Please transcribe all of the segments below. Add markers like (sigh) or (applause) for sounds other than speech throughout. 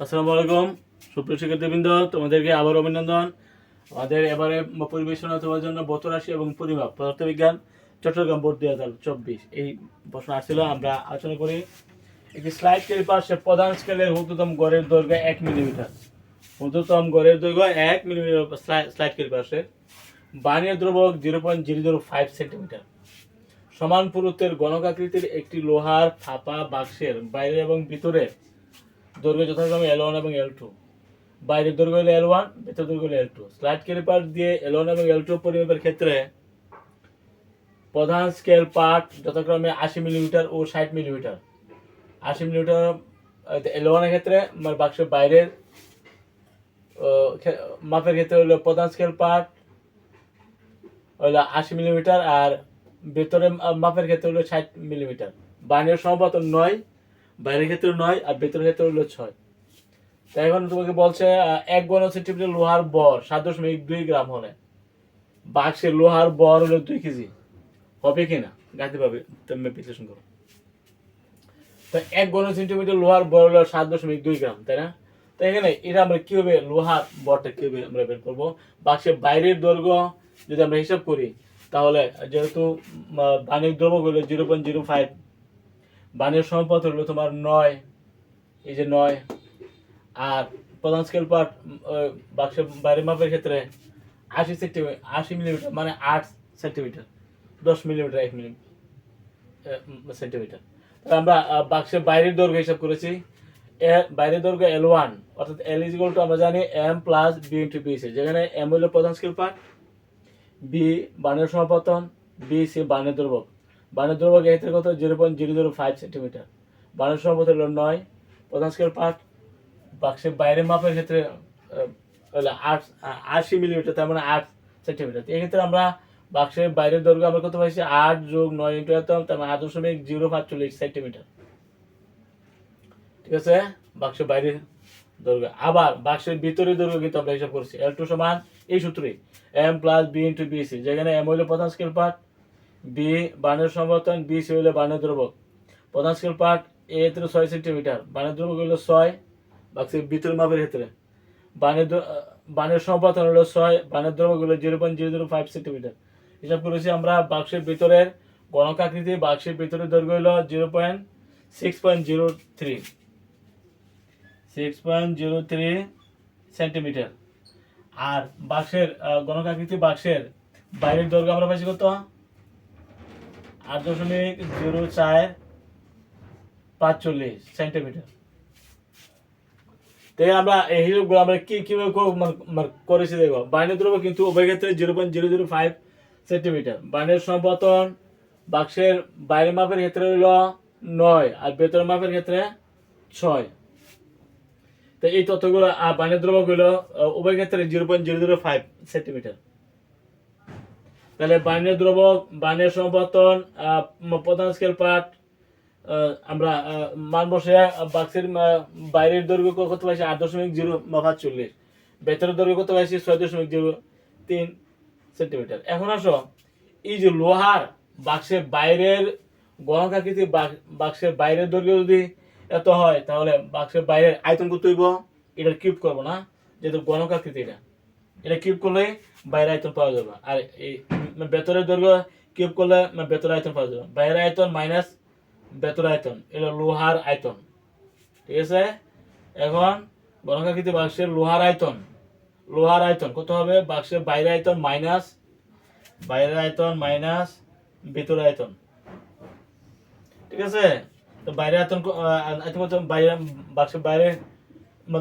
আসসালামু আলাইকুম। সুপ্রিয় শিক্ষার্থীবৃন্দ, তোমাদেরকে আবার অভিনন্দন। আমাদের এবারে পরিবেশনা তোমার জন্য বতরাশি এবং পরিমাপ, পদার্থবিজ্ঞান, চট্টগ্রাম বোর্ড দুই হাজার চব্বিশ। এই প্রশ্ন আসছিল, আমরা আলোচনা করি একটি স্লাইড ক্যালিপার সে প্রধান স্কেলের ঊর্ধ্বতম গড়ের দৈর্ঘ্য এক মিলিমিটার। ঊর্ধ্বতম গড়ের দৈর্ঘ্য এক মিলিমিটার স্লাইড ক্যালিপার সে বানীয় দ্রবক zero point zero zero five centimetre. সমান পুরুত্বের গণকাকৃতির একটি লোহার ফাঁপা বাক্সের বাইরে এবং ভিতরে দৈর্ঘ্য যথাক্রমে এল ওয়ান এবং এল টু বাইরের দৈর্ঘ্য হলো এল ওয়ান ভেতর দৈর্ঘ্য হলো এল টু স্লাইড ক্যালিপার দিয়ে এল ওয়ান এবং এল টু পরিমাপের ক্ষেত্রে প্রধান স্কেল পার্ট যথাক্রমে আশি মিলিমিটার ও ষাট মিলিমিটার আশি মিলিমিটার এল ওয়ানের ক্ষেত্রে মানে বাক্সের বাইরের মাপের ক্ষেত্রে হলো প্রধান স্কেল পার্ট হলো আশি মিলিমিটার আর ভেতরে মাপের ক্ষেত্রে হলো ষাট মিলিমিটার বাইরের সম্ভবত নয় বাইরের ক্ষেত্রে নয় আর ভেতরের ক্ষেত্রে হলো ছয়। তাই এখন তোমাকে বলছে এক গণ সেন্টিমিটার লোহার বর, সাত দশমিক দুই গ্রাম হলে। বাক্সের লোহার বর হলো দুই কেজি। হবে কিনা পাবে, তুমি বিশ্লেষণ করো। তো এক গণ সেন্টিমিটার লোহার বর হলো সাত দশমিক দুই গ্রাম, তাই না? তো এখানে এটা আমরা কীভাবে, লোহার বরটা কীভাবে আমরা বের করব? বাক্সের বাইরের দৈর্ঘ্য যদি আমরা হিসাব করি, তাহলে যেহেতু বাণিজ্য দ্রব্যগুলো জিরো পয়েন্ট জিরো ফাইভ বাণিজ্য সম্পদ হলো তোমার নয়, এই যে নয়, আর প্রধান স্কেল পার্ট বাক্সের বাইরে মাপের ক্ষেত্রে আশি সেন্টিমিটার আশি মিলিমিটার মানে আট সেন্টিমিটার, দশ মিলিমিটার এক মিলি সেন্টিমিটার। আমরা বাক্সের বাইরের দৈর্ঘ্য হিসাব করেছি। বাইরের দৈর্ঘ্য এল ওয়ান অর্থাৎ এল ইজিকল টু আমরা জানি M plus B into B C যেখানে এম হলো প্রধান স্কেল পার্ট বি বানের সমাপতন বি সি বানের দ্রবক বানের এই ক্ষেত্রে কত? Zero point zero zero five centimetre বানের সমাপতন হলো নয়। প্রধান স্কেল পার্ট বাক্সের বাইরের মাপের ক্ষেত্রে হলো আট আশি মিলিমিটার তার মানে আট সেন্টিমিটার এক্ষেত্রে আমরা বাক্সের বাইরের দৈর্ঘ্য আমরা কত পাইছি? আট যোগ নয় ইন্টু এত, তার মানে আট দশমিক জিরো পাঁচচল্লিশ সেন্টিমিটার ঠিক আছে? বাক্সের বাইরের দৈর্ঘ্য। আবার বাক্সের ভিতরের দৈর্ঘ্য কিন্তু আমরা হিসাব করছি। এল টু সমান এই সূত্রে। M plus B into B C যেখানে এম হইল প্রধান স্কেল পার্ট বি, বানের সমর্থন, বি সি হইল বানের দ্রবক প্রধান স্কেল পার্ট এ থেকে ছয় সেন্টিমিটার। বানের দ্রবক হইল ছয় বাক্সের ভিতর মাপের ক্ষেত্রে বানের বানের সমর্থন হলো ছয়, বানের দ্রবক হলো zero point zero zero five centimetre. হিসাব করেছি আমরা বাক্সের ভিতরের গণকাকৃতি বাক্সের ভিতরের দৈর্ঘ্য হলো zero point six point zero three. Six point zero three centimetre. আর বাক্সের গণকাকৃতি বাক্সের বাইরের দৈর্ঘ্য আমরা পাইছি কত? আট দশমিক জিরো চার পাঁচচল্লিশ সেন্টিমিটার। তাই আমরা এই হিসাবগুলো আমরা কি কীভাবে মানে- মানে করেছি দেখো? বাইনের দ্রব্য কিন্তু উভয় ক্ষেত্রে zero point zero zero five centimetre. বাইনের সম্পতন বাক্সের বাইরের মাপের ক্ষেত্রে হইল নয় আর ভেতরের মাপের ক্ষেত্রে ছয়। তো এই তথ্যগুলো বাইনের দ্রব্য হইল উভয় ক্ষেত্রে zero point zero zero five centimetre. তাহলে বাইনের দ্রবক বাইনের ম- প্রধান স্কেল আহ, আমরা মান বসে বাক্সের বাইরের দৈর্ঘ্য ক- কত পাইছি? আট দশমিক জিরো চল্লিশ। ভেতরের দৈর্ঘ্য কত পাইছি? ছয় দশমিক জিরো তিন সেন্টিমিটার। এখন আসো এই যে লোহার বাক্সের বাইরের গণকাকৃতি বাক- বাক্সের বাইরের দৈর্ঘ্য যদি এত হয় তাহলে বাক্সের বাইরের আয়তন কত হইব? এটা কিউব করব না যেহেতু গণকাকৃতি এটা। এটা কিউব করলে বাইরের আয়তন পাওয়া যাবে। আর এই ভেতরের দৈর্ঘ্য কিউব করলে উম, ভেতরের আয়তন পাওয়া যাবে। বাইরের আয়তন মাইনাস ভেতর আয়তন এটা লোহার আয়তন। ঠিক আছে? এখন গণকাকৃতি বাক্সের লোহার আয়তন। লোহার আয়তন কত হবে? বাক্সের বাইরের আয়তন মাইনাস বাইরের আয়তন মাইনাস ভিতর আয়তন। ঠিক আছে? তো বাইরে আয়তন আয়তন বাইরে বাক্সের বাইরে মানে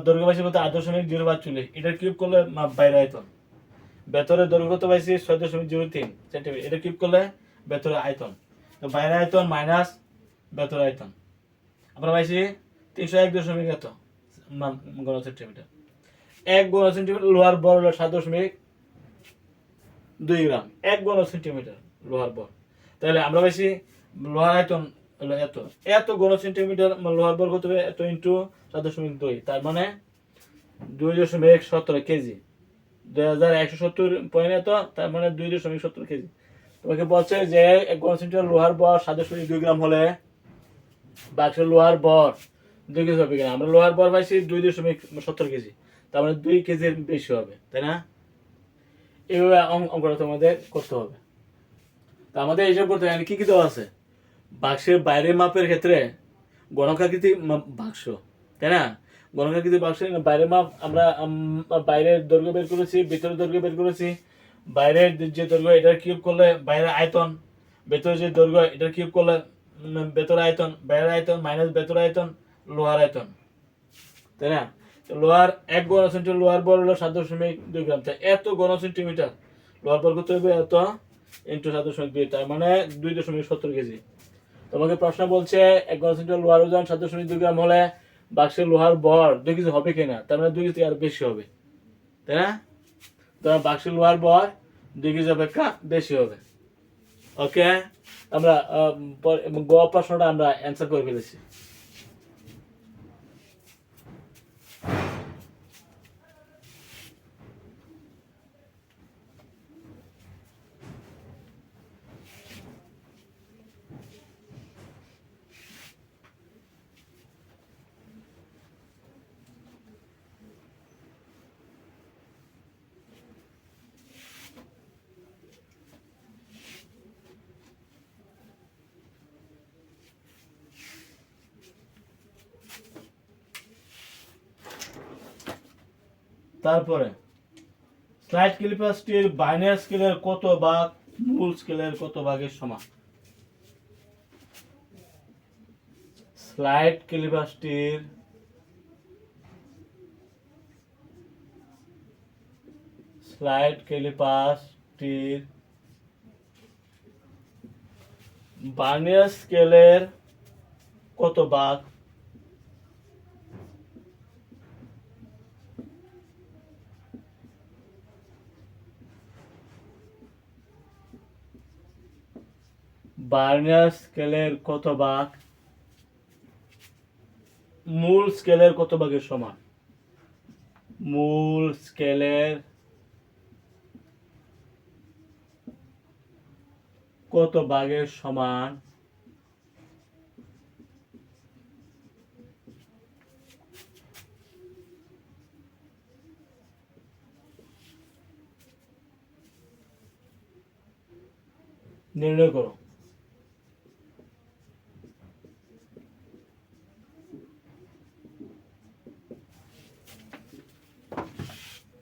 দৈর্ঘ্য পাইছি কত? আট দশমিক জিরো পাঁচচল্লিশ এটা কিউব করলে বাইরে আয়তন। ভেতরে দৈর্ঘ্য কত পাইছি ছয় দশমিক জিরো তিন সেন্টিমিটার এটা কিউব করলে ভেতরের আয়তন। বাইরে আয়তন মাইনাস ভেতর আয়তন। আমরা পাইছি তিনশো এক দশমিক এত গণ সেন্টিমিটার এক গণ সেন্টিমিটার লোহার বর হলো সাত দশমিক দুই গ্রাম। এক গণ সেন্টিমিটার লোহার বর তাহলে আমরা পাইছি লোহার আয়তন হলো এত। এত গণ সেন্টিমিটার লোহার বর কত হবে, এত ইন্টু সাত দশমিক দুই। তার মানে দুই দশমিক সতেরো কেজি। দুই হাজার একশো সত্তর পয়েন্ট এত, তার মানে দুই দশমিক সত্তর কেজি। তোমাকে বলছে যে এক গণ সেন্টিমিটার লোহার বর সাত দশমিক দুই গ্রাম হলে বাক্সের লোহার বর দুই কেজি হবে কিনা? আমরা লোহার বর পাইছি দুই দশমিক সত্তর কেজি। তার মানে দুই কেজির বেশি হবে, তাই না? এইভাবে অঙ্ক- অঙ্কটা তোমাদের করতে হবে। তা আমাদের এইসব করতে হবে, কি কি দেওয়া আছে? বাক্সের বাইরের মাপের ক্ষেত্রে গণকাকৃতি বাক্স, তাই না? গণকাকৃতি বাক্সের বাইরের মাপ আমরা বাইরের দৈর্ঘ্য বের করেছি, ভিতরের দৈর্ঘ্য বের করেছি। বাইরের যে দৈর্ঘ্য, এটার কিউব করলে বাইরের আয়তন ভেতরে যে দৈর্ঘ্য, এটার কিউব করলে ভেতর আয়তন, বাইরের আয়তন মাইনাস ভেতর আয়তন লোহার আয়তন, তাই না? লোহার এক গণ সেন্টিমিটার লোহার বর হলো সাত দশমিক দুই গ্রাম। তাই এত গণ সেন্টিমিটার লোহার বর করতে হবে এত ইন্টু সাত দশমিক দুই, তার মানে দুই দশমিক সত্তর কেজি। তোমাকে প্রশ্ন বলছে, এক গণ সেন্টিমিটার লোহার ওজন সাত দশমিক দুই গ্রাম হলে বাক্সের লোহার বর দুই কেজি হবে কিনা? তার মানে দুই কেজি আর বেশি হবে। তাই না? তোমার বাক্সের লোহার বর দুই কেজি অপেক্ষা বেশি হবে। ওকে আমরা গ প্রশ্নটা আমরা অ্যান্সার করে ফেলেছি। তারপরে স্লাইড ক্লিপাসটির বাইনারি স্কেলের কত ভাগ, মূল স্কেলের কত ভাগের সমান? স্লাইড ক্লিপাসটির স্লাইড ক্লিপাসটির বার্নিয়ার স্কেলের কত ভাগ বার্নিয়ার স্কেলের কত ভাগ মূল স্কেলের কত ভাগের সমান? মূল স্কেলের কত ভাগের সমান? নির্ণয় করো।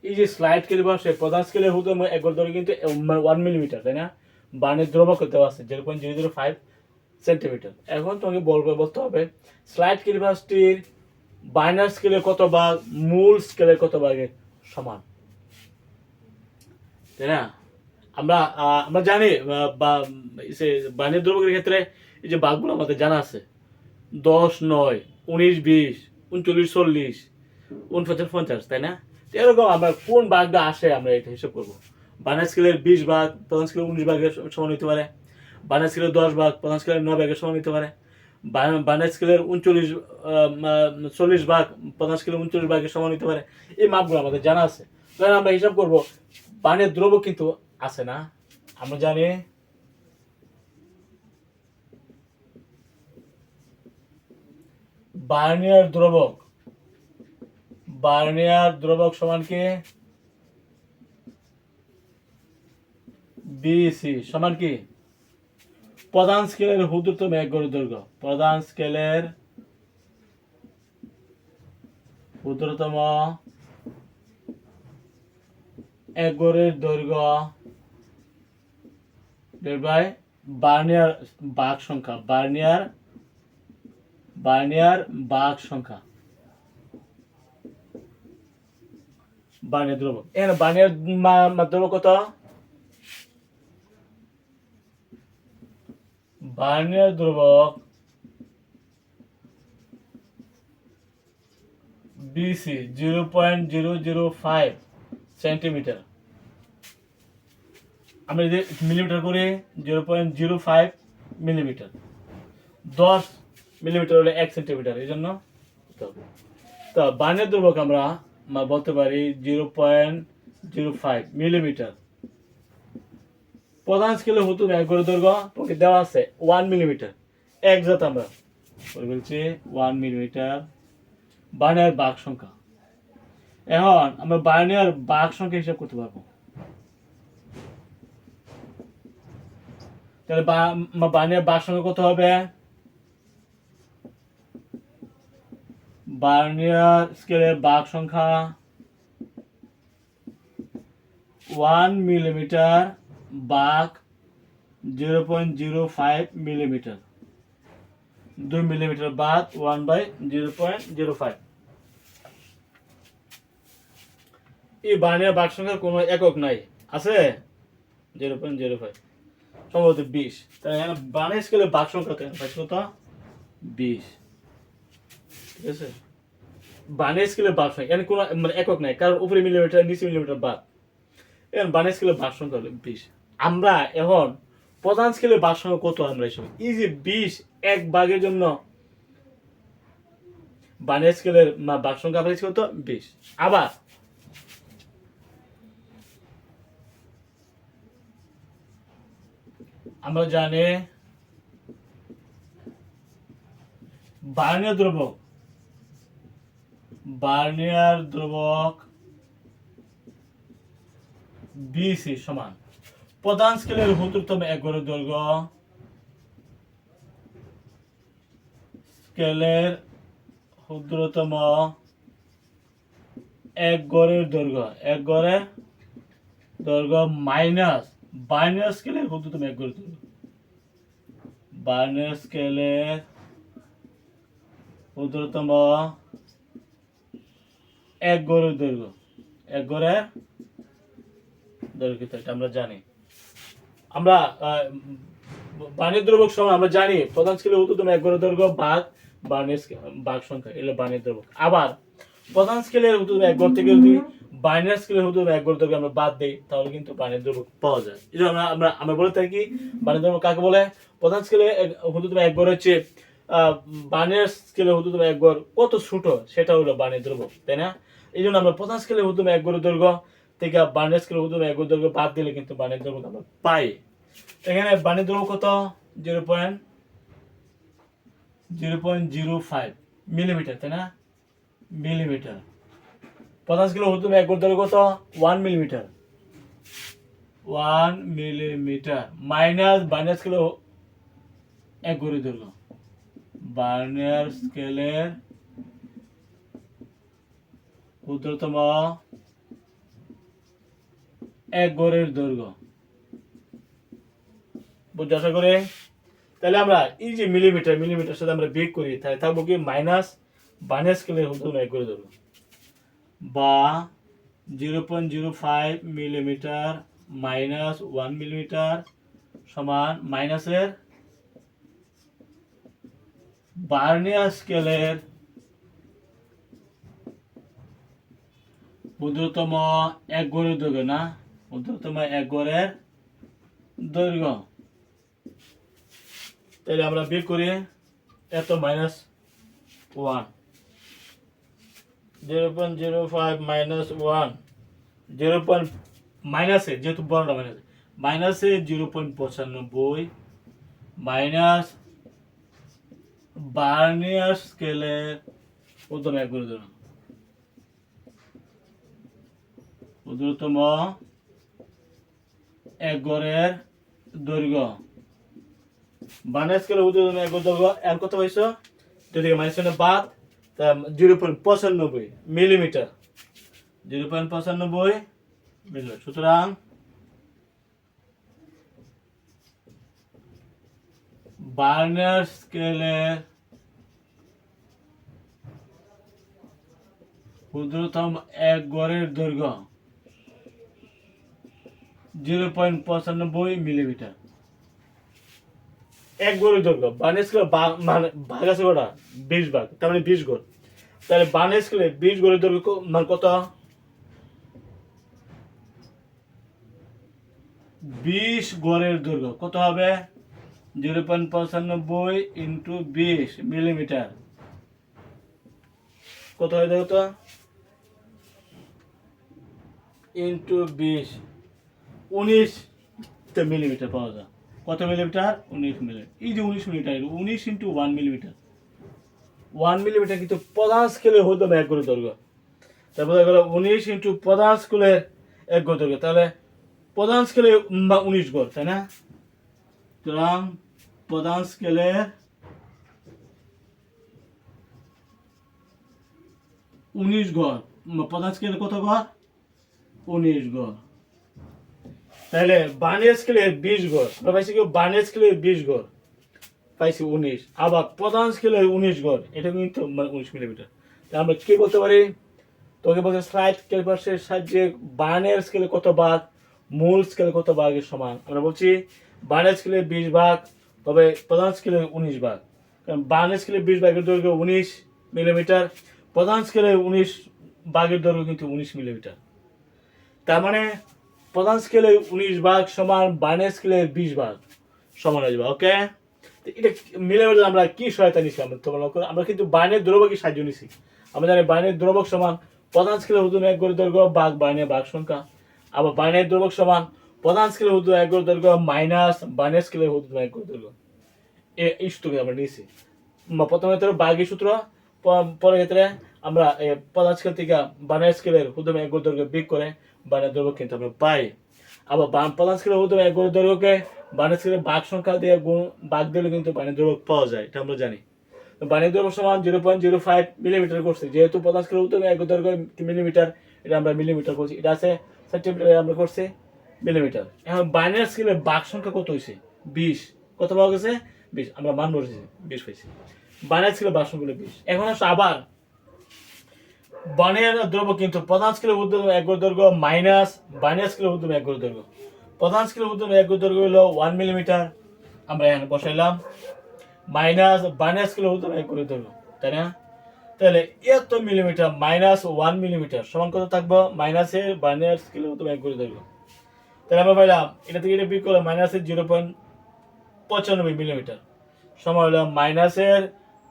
এই যে স্লাইড ক্যালিপার সে প্রধান স্কেলের হতে একবার ধরে কিন্তু ওয়ান মিলিমিটার তাই না? বানের দ্রবক দেওয়া আছে? Point zero zero five centimetre এখন তোমাকে বলবে, বলতে হবে স্লাইড ক্যালিপাসটির বাইনার স্কেলের কত ভাগ, মূল স্কেলের কত ভাগের সমান? তাই না? আমরা আমরা জানি বাইনের দ্রবকের ক্ষেত্রে এই যে ভাগগুলো আমাদের জানা আছে। দশ, নয়, উনিশ, বিশ, উনচল্লিশ, চল্লিশ, উনপঞ্চাশ, পঞ্চাশ, তাই না? এরকম আমরা কোন ভাগটা আসে আমরা এটা হিসাব করব। বানার স্কেলের বিশ ভাগ প্রধান স্কেলের উনিশ ভাগের সমান হতে পারে। বানার স্কেলের দশ ভাগ প্রধান স্কেলের নয় ভাগের সমান হতে পারে। বানার স্কেলের উনচল্লিশ চল্লিশ ভাগ প্রধান স্কেলের উনচল্লিশ ভাগের সমান হতে পারে। এই মাপগুলো আমাদের জানা আছে। তাহলে আমরা হিসাব করব, বানের দ্রব্য কিন্তু আছে না? আমরা জানি বার্নিয়ার দ্রবক বার্নিয়ার দ্রবক সমান কি? বিসি সমান কি? প্রধান স্কেলের ক্ষুদ্রতম এক গড়ের দৈর্ঘ্য। প্রধান স্কেলের ক্ষুদ্রতম এক গড়ের দৈর্ঘ্য বার্নিয়ার বাঘ সংখ্যা। বার্নিয়ার বার্নিয়ার বাঘ সংখ্যা। এখানে বার্নিয়ার মা- মা- দ্রবক কত? Vernier দ্রবক VC zero point zero zero five centimetre আমরা যদি মিলিমিটার করি zero point zero five millimetre দশ মিলিমিটার হলে এক সেন্টিমিটার এই জন্য তো বার্নের দ্রবক আমরা বলতে পারি zero point zero five millimetre. প্রধান স্কেলে হুতুম এক করে দৈর্ঘ্য তোকে দেওয়া আছে ওয়ান মিলিমিটার একজাত আমরা। করে বলছি ওয়ান মিলিমিটার বার্নিয়ার বাঘ সংখ্যা। এখন আমরা বার্নিয়ার বাঘ সংখ্যা হিসাব করতে পারব। তাহলে বার্নিয়ার বাঘ সংখ্যা কত হবে? বার্নিয়ার স্কেলের বাঘ সংখ্যা ওয়ান মিলিমিটার বাঘ zero point zero five millimetre দুই মিলিমিটার বাদ one by zero point zero five এই বার্নিয়ার বাঘ সংখ্যার কোনো একক নাই। আছে? জিরো পয়েন্ট জিরো ফাইভ সম্ভবত বিশ। তাই বার্নিয়ার স্কেলের বাঘ সংখ্যা কত? বিশ। ঠিক আছে? বার্নিয়ার স্কেলের বাঘ সংখ্যা এখানে কোনো মানে একক নাই, কারণ উপরে মিলিমিটার নিচে মিলিমিটার বাদ। এখন বার্নিয়ার স্কেলের বাঘ সংখ্যা হলো বিশ। আমরা এখন প্রধান স্কেলের বাঘ সংখ্যা কত আমরা হিসেবে এই বিশ এক বাঘের জন্য বার্নিয়ার স্কেলের বাঘ সংখ্যা আমরা কত বিশ। আবার আমরা জানি বার্নিয়ার দ্রবক বার্নিয়ার দ্রবক বিসি সমান। প্রধান স্কেলের ক্ষুদ্রতম এক গড়ের দৈর্ঘ্য। স্কেলের ক্ষুদ্রতম এক গড়ের দৈর্ঘ্য। এক গড়ের দৈর্ঘ্য মাইনাস বাইনার স্কেলের ক্ষুদ্রতম এক গড়ের দৈর্ঘ্য। বাইনার স্কেলের ক্ষুদ্রতম এক গড়ের দৈর্ঘ্য। এক গড়ের দৈর্ঘ্য এটা আমরা জানি। আমরা বাণিজ্য দ্রবক সময় আমরা জানি, প্রধান স্কেলের উত্তম এক গড়ের দৈর্ঘ্য ভাগ বার্নিয়ার ভাগ সংখ্যা এগুলো বাণিজ্য দ্রবক। আবার, প্রধান স্কেলের উত্তম এক গড় থেকে যদি বাইনার স্কেলের উত্তম এক গড় দৈর্ঘ্য আমরা বাদ দেই, তাহলে কিন্তু বাণিজ্য দ্রবক পাওয়া যায়। এই আমরা আমরা আমরা বলে থাকি বাণিজ্য দ্রবক কাকে বলে? প্রধান স্কেলে হুতুতম এক গড় হচ্ছে বানের স্কেলে হুতুতম এক গড় কত ছোট, সেটা হলো বাণিজ্য দ্রবক, তাই না? এই জন্য আমরা পঞ্চাশ স্কেলে হুতুম এক গড়ের দৈর্ঘ্য থেকে বানের স্কেলে হুতুম এক গড় দৈর্ঘ্য বাদ দিলে কিন্তু বাণিজ্য দ্রবক আমরা পাই। এখানে বাণিজ্য দ্রবক কত? Zero point zero point zero five millimetre, তাই না? মিলিমিটার। পঞ্চাশ কিলো হুতুম এক গড় দৈর্ঘ্য কত? One millimetre. One millimetre. Minus vernier kilo এক গড়ের দৈর্ঘ্য। বার্নিয়ার স্কেলের ক্ষুদ্রতম এক গড়ের দৈর্ঘ্য। বুঝতে আশা করে? তাহলে আমরা এই যে মিলিমিটার মিলিমিটার সাথে আমরা বিয়োগ করি, তাহলে থাকব কি মাইনাস বার্নিয়ার স্কেলের ক্ষুদ্রতম এক গড়ের দৈর্ঘ্য। বা zero point zero five millimetre minus one millimetre সমান মাইনাসের বার্নিয়ার স্কেলের ক্ষুদ্রতম এক গড়ের দৈর্ঘ্য না? ক্ষুদ্রতম এক গড়ের দৈর্ঘ্য। তাহলে আমরা বিয়ে করি এত minus one zero point zero five minus one zero point মাইনাসে যেহেতু বড়টা মাইনাস মাইনাসে জিরো পয়েন্ট পঁচানব্বই মাইনাস বার্নিয়ার স্কেলে উত্তম এক করে দিলাম ক্ষুদ্রতম এক গড়ের দৈর্ঘ্য। বার্নিয়ার স্কেলে উত্তম এক দৈর্ঘ্য, এর কত হয়েছে যদি মাইনাস বাদ জিরো পয়েন্ট পঁচানব্বই মিলিমিটার। জিরো পয়েন্ট পঁচানব্বই মিলিমিটার। সুতরাং বার্নার স্কেলের ক্ষুদ্রতম এক গড়ের দৈর্ঘ্য। জিরো পয়েন্ট পঁচানব্বই মিলিমিটার। এক গড়ের দৈর্ঘ্য বার্নার স্কেলে মানে ভাগ আছে কটা? বিশ ভাগ। তার মানে বিশ গড় তাহলে বার্নার স্কেলে বিশ গড়ের দৈর্ঘ্য মানে কত? বিশ গড়ের দৈর্ঘ্য কত হবে? জিরো পয়েন্ট পঁচানব্বই ইন্টু বিশ মিলিমিটার। কত হয় দেখো তো? ইন্টু বিশ। উনিশ মিলিমিটার পাওয়া যায়। কত মিলিমিটার উনিশ মিলিমিটার এই যে উনিশ মিলিমিটার উনিশ into one millimetre one millimetre কিন্তু প্রধান স্কেলের হতো এক গড়ের দৈর্ঘ্য। তারপরে গেল উনিশ ইন্টু প্রধান স্কেলের এক গড় দৈর্ঘ্য। তাহলে প্রধান স্কেলে বা উনিশ গড় তাই না? সুতরাং প্রধান স্কেলের উনিশ গড় প্রধান স্কেলে কত গড় উনিশ গড় তাহলে বানের স্কেলের বিশ গড় আমরা পাইছি কি বানের স্কেলের বিশ গড় পাইছি উনিশ। আবার প্রধান স্কেলের উনিশ গড় এটা কিন্তু মানে উনিশ মিলিমিটার। তা আমরা কি করতে পারি? তোকে বলছে স্লাইড ক্যালকুলাসের সাহায্যে বানের স্কেলে কত ভাগ মূল স্কেলে কত ভাগের সমান? আমরা বলছি বানের স্কেলে বিশ ভাগ, তবে প্রধান স্কেলে উনিশ ভাগ। কারণ বানের স্কেলে বিশ ভাগের দৈর্ঘ্য উনিশ মিলিমিটার প্রধান স্কেলে উনিশ ভাগের দৈর্ঘ্য কিন্তু উনিশ মিলিমিটার। তার মানে প্রধান স্কেলে উনিশ ভাগ সমান বানের স্কেলে বিশ ভাগ সমান হয়ে যাবে ওকে এটা মিলে মিলে আমরা কি সহায়তা নিচ্ছি আমরা তোমরা আমরা কিন্তু বাইনের দ্রবকের সাহায্য নিছি। আমরা জানি বাইনের দ্রবক সমান প্রধান স্কেলে উদ্যোগ এক গড় দৈর্ঘ্য ভাগ বাইনের ভাগ সংখ্যা। আবার বাইনের দ্রবক সমান প্রধান স্কেলে উদ্যোগ এক গড় দৈর্ঘ্য মাইনাস বাইনের স্কেলে উদ্যোগ এক গড় দৈর্ঘ্য। এই সূত্রকে আমরা নিয়েছি প্রথমে ক্ষেত্রে বাঘের সূত্র পরের ক্ষেত্রে আমরা প্রধান স্কেল থেকে বানের স্কেলের উদ্যমে এক গড় দৈর্ঘ্য বিক করে বানের দৈর্ঘ্য কিন্তু আমরা পাই। আবার বাম প্রধান স্কেলের উদ্যমে এক গড় দৈর্ঘ্যকে বানের স্কেলের বাঘ সংখ্যা দিয়ে গুণ, বাঘ দিলে কিন্তু বানের দৈর্ঘ্য পাওয়া যায়, এটা আমরা জানি। তো বানের দৈর্ঘ্য সমান zero point zero five millimetre করছি, যেহেতু প্রধান স্কেলের উদ্যমে এক দৈর্ঘ্য মিলিমিটার এটা আমরা মিলিমিটার করছি। এটা আছে সেন্টিমিটার আমরা করছি মিলিমিটার এখন বাইনারি স্কেলের বাঘ সংখ্যা কত হয়েছে বিশ। কত পাওয়া গেছে? বিশ। আমরা মান বসেছি, বিশ হয়েছে বাইনারি স্কেলের বাঘ সংখ্যা বিশ। এখন আসলে আবার। বনের দ্রব্য কিন্তু প্রধান স্কেলের এক গড় দৈর্ঘ্য মাইনাস বাইনারি স্কেলের উদ্যোগ এক গড় দৈর্ঘ্য প্রধান স্কেলের এক গড় দৈর্ঘ্য হলো ওয়ান মিলিমিটার আমরা এখানে বসাইলাম। মাইনাস বাইনারি স্কেলের উদ্যোগ এক দৈর্ঘ্য তাই না? তাহলে এত মিলিমিটার মাইনাস ওয়ান মিলিমিটার সমান কত থাকব? মাইনাসের বাইনারি স্কেলের এক গড় দৈর্ঘ্য তাহলে আমরা পাইলাম, এটা থেকে এটা বিক করলাম মাইনাসের জিরো পয়েন্ট পঁচানব্বই মিলিমিটার সমান হলো মাইনাসের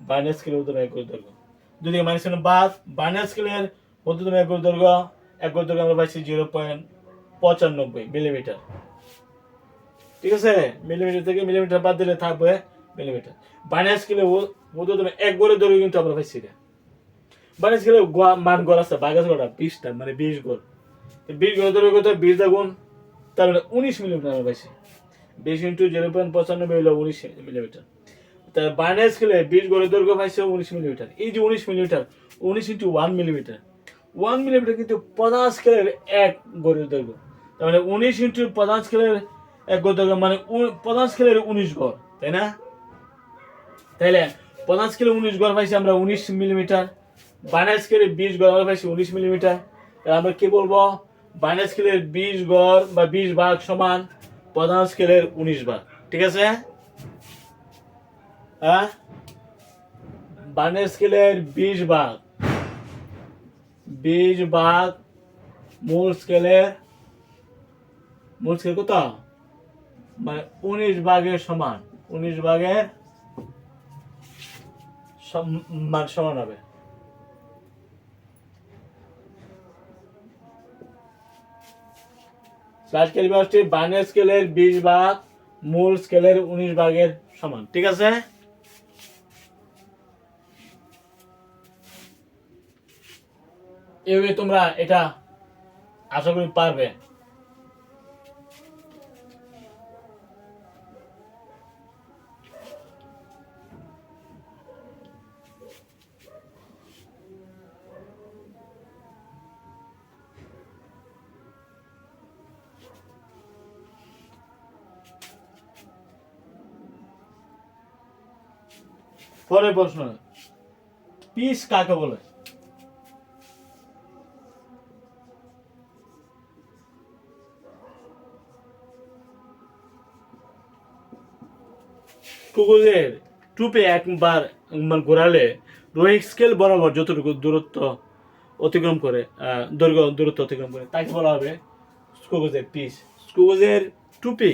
বাইনারি স্কেলের এক গড় দৈর্ঘ্য যদি মাইনাস কেন বাদ বাইনারি স্কেলের মধ্যতম এক দৈর্ঘ্য এক গড় দৈর্ঘ্য আমরা পাইছি জিরো পয়েন্ট পঁচানব্বই মিলিমিটার ঠিক আছে? মিলিমিটার থেকে মিলিমিটার বাদ দিলে থাকবে মিলিমিটার বাইনারি স্কেলে মধ্যতম এক গড়ের দৈর্ঘ্য কিন্তু আমরা পাইছি এটা। বাইনারি স্কেলে মান গড় আছে বাগাস গড়া বিশটা মানে বিশ গড় বিশ গড় দৈর্ঘ্য কত? বিশ গুণ, তার মানে উনিশ মিলিমিটার আমরা পাইছি। বিশ ইন্টু জিরো পয়েন্ট পঁচানব্বই হলো উনিশ মিলিমিটার তার বাইনারি স্কেলে বিশ গড়ের দৈর্ঘ্য পাইছে উনিশ মিলিমিটার এই যে উনিশ মিলিমিটার উনিশ into one millimetre one millimetre কিন্তু প্রধান স্কেলের এক গড়ের দৈর্ঘ্য। তার মানে উনিশ ইন্টু প্রধান স্কেলের এক গড় দৈর্ঘ্য মানে প্রধান স্কেলের উনিশ গড়, তাই না? তাইলে প্রধান স্কেলে উনিশ গড় পাইছি আমরা উনিশ মিলিমিটার বাইনারি স্কেলে বিশ গড় আমরা পাইছি উনিশ মিলিমিটার আমরা কি বলব? বাইনারি স্কেলের বিশ গড় বা বিশ ভাগ সমান প্রধান স্কেলের উনিশ ভাগ, ঠিক আছে? হ্যাঁ? বানের স্কেলের বিশ ভাগ। বিশ ভাগ মূল স্কেলের মূল স্কেল কত? মানে উনিশ ভাগের সমান। উনিশ ভাগের মান সমান হবে। স্লাশ বানের স্কেলের বিশ ভাগ, মূল স্কেলের উনিশ ভাগের সমান। ঠিক আছে? এভাবে তোমরা এটা আশা করি পারবে। পরের প্রশ্ন পিস কাকে বলে? কুকুরের টুপে একবার ঘোরালে রোহিক স্কেল বরাবর যতটুকু দূরত্ব অতিক্রম করে দৈর্ঘ্য দূরত্ব অতিক্রম করে, তাকে বলা হবে স্কুগোজের পিস স্কুগোজের টুপি,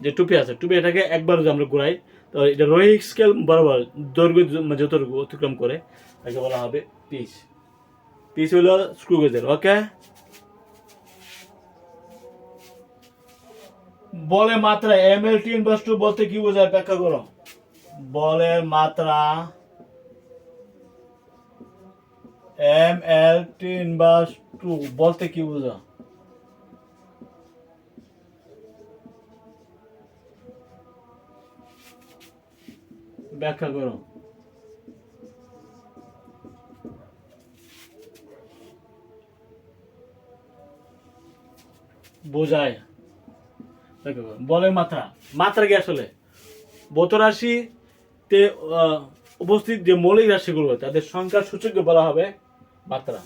যে টুপি আছে, টুপি এটাকে একবার যদি আমরা ঘোরাই তো এটা রোহিক স্কেল বরাবর দৈর্ঘ্য মানে যতটুকু অতিক্রম করে, তাকে বলা হবে পিস পিস হলো স্ক্রুগেজের ওকে বলে মাত্রা, এম এল টি ইনভার্স বলতে কি বোঝায়? ব্যাখ্যা করো। বলের মাত্রা, M L T inverse two বলতে কি বোঝা ব্যাখ্যা করো। বোঝায়। বলের মাত্রা মাত্রা কি আসলে? বত রাশিতে উপস্থিত যে মৌলিক রাশিগুলো, তাদের সংখ্যার সূচককে বলা হবে মাত্রা।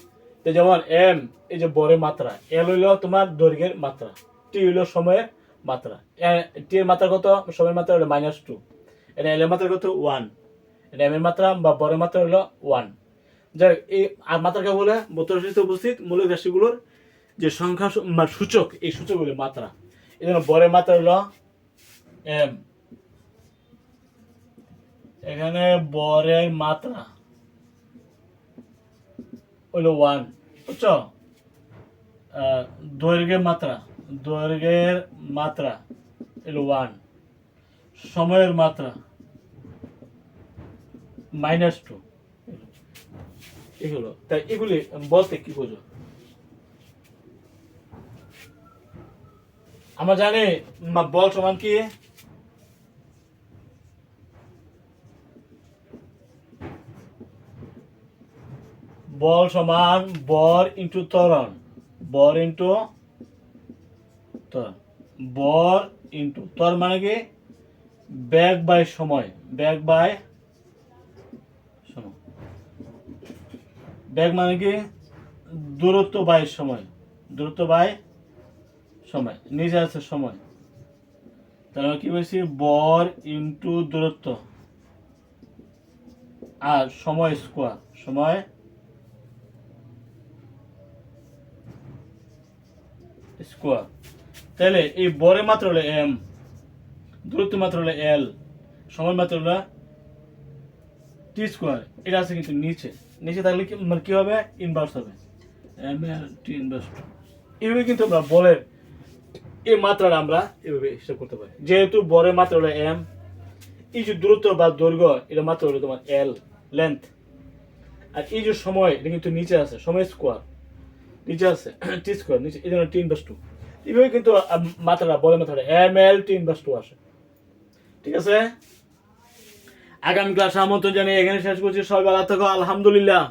তো যেমন এম, এই যে বরের মাত্রা, এল হইল তোমার দৈর্ঘ্যের মাত্রা, টি হইল সময়ের মাত্রা। টি এর মাত্রা কত? সময়ের মাত্রা হলো মাইনাস টু এটা এল এর মাত্রা কত? ওয়ান এটা এম এর মাত্রা বা বরের মাত্রা হলো ওয়ান যাই এই আর মাত্রাকে বলে? বত্র রাশিতে উপস্থিত মৌলিক রাশিগুলোর যে সংখ্যা মানে সূচক, এই সূচকগুলি মাত্রা। এই বরের মাত্রা হলো এম এখানে বরের মাত্রা হইল ওয়ান বুঝছ? দৈর্ঘ্যের মাত্রা দৈর্ঘ্যের মাত্রা হলো ওয়ান সময়ের মাত্রা মাইনাস টু এগুলো। তাই এগুলি বলতে কি বোঝো? আমরা জানি বল সমান কি? বল সমান, বর ইন্টু ত্বরণ। বর ইন্টু বর ইন্টু তর মানে কি? ব্যাগ বাই সময়। ব্যাগ বাই ব্যাগ মানে কি? দূরত্ব বাই সময়। দূরত্ব বাই সময় নিচে আছে সময়। তাহলে কি বলছি? বর ইন্টু দূরত্ব। আর সময় স্কোয়ার। সময় স্কোয়ার। তাহলে এই বরের মাত্রা হলো এম দূরত্ব মাত্রা হলো এল সময় মাত্রা হলো টি স্কোয়ার এটা আছে কিন্তু নিচে। নিচে থাকলে কি মানে কি হবে? ইনভার্স হবে। M L T inverse two এইভাবে কিন্তু আমরা বলের এই মাত্রাটা আমরা এভাবে হিসাব করতে পারি। যেহেতু বরের মাত্রা হলো এম এই যে দূরত্ব বা দৈর্ঘ্য, এটা মাত্রা হলো তোমার এল লেন্থ আর এই যে সময়, এটা কিন্তু নিচে আছে, সময় স্কোয়ার নিচে আছে (clears throat) টি স্কোয়ার নিচে, এই জন্য টি ইনভার্স টু এইভাবে কিন্তু মাত্রাটা বলের মাত্রাটা M L T inverse two আসে। ঠিক আছে? আগামী ক্লাসে আমন্ত্রণ জানিয়ে এখানে শেষ করছি। সবাই ভালো থাকো, আলহামদুলিল্লাহ।